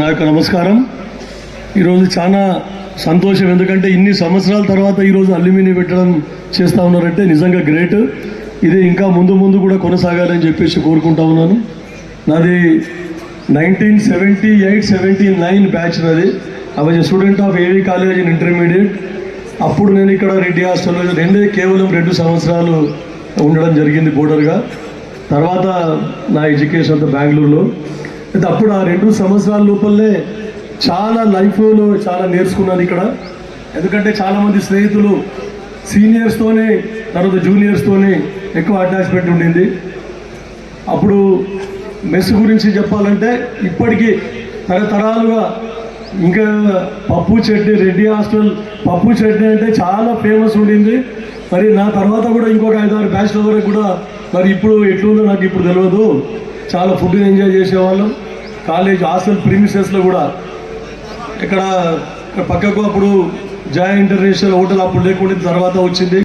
నా యొక్క నమస్కారం. ఈరోజు చాలా సంతోషం. ఎందుకంటే ఇన్ని సంవత్సరాల తర్వాత ఈరోజు అల్యూమినియం పెట్టడం చేస్తూ ఉన్నారంటే నిజంగా గ్రేట్. ఇది ఇంకా ముందు ముందు కూడా కొనసాగాలని చెప్పేసి కోరుకుంటా ఉన్నాను. నాది nineteen seventy eight seventy nine batch నాది. I was student of A V college in intermediate అప్పుడు నేను ఇక్కడ రెడ్డి హాస్టల్లో రెండే కేవలం రెండు సంవత్సరాలు ఉండడం జరిగింది బోర్డర్గా. తర్వాత నా ఎడ్యుకేషన్ అంతా బెంగళూరులో. అయితే అప్పుడు ఆ రెండు సంవత్సరాల లోపలనే చాలా లైఫ్లో చాలా నేర్చుకున్నాను ఇక్కడ. ఎందుకంటే చాలామంది స్నేహితులు సీనియర్స్తోనే తర్వాత జూనియర్స్తోనే ఎక్కువ అటాచ్మెంట్ ఉండింది. అప్పుడు మెస్ గురించి చెప్పాలంటే ఇప్పటికీ తరతరాలుగా ఇంకా పప్పు చట్నీ రెడ్డి హాస్టల్ పప్పు చట్నీ అంటే చాలా ఫేమస్ ఉండింది. మరి నా తర్వాత కూడా ఇంకొక ఐదారు బ్యాచ్ల వరకు కూడా మరి ఇప్పుడు ఎట్లుందో నాకు ఇప్పుడు తెలియదు చాలా ఫుడ్ ఎంజాయ్ చేసేవాళ్ళం. కాలేజ్ హాస్టల్ ప్రీమిసెస్లో కూడా. ఇక్కడ పక్కకు అప్పుడు జాయ్ ఇంటర్నేషనల్ హోటల్ అప్పుడు లేకుండా తర్వాత వచ్చింది.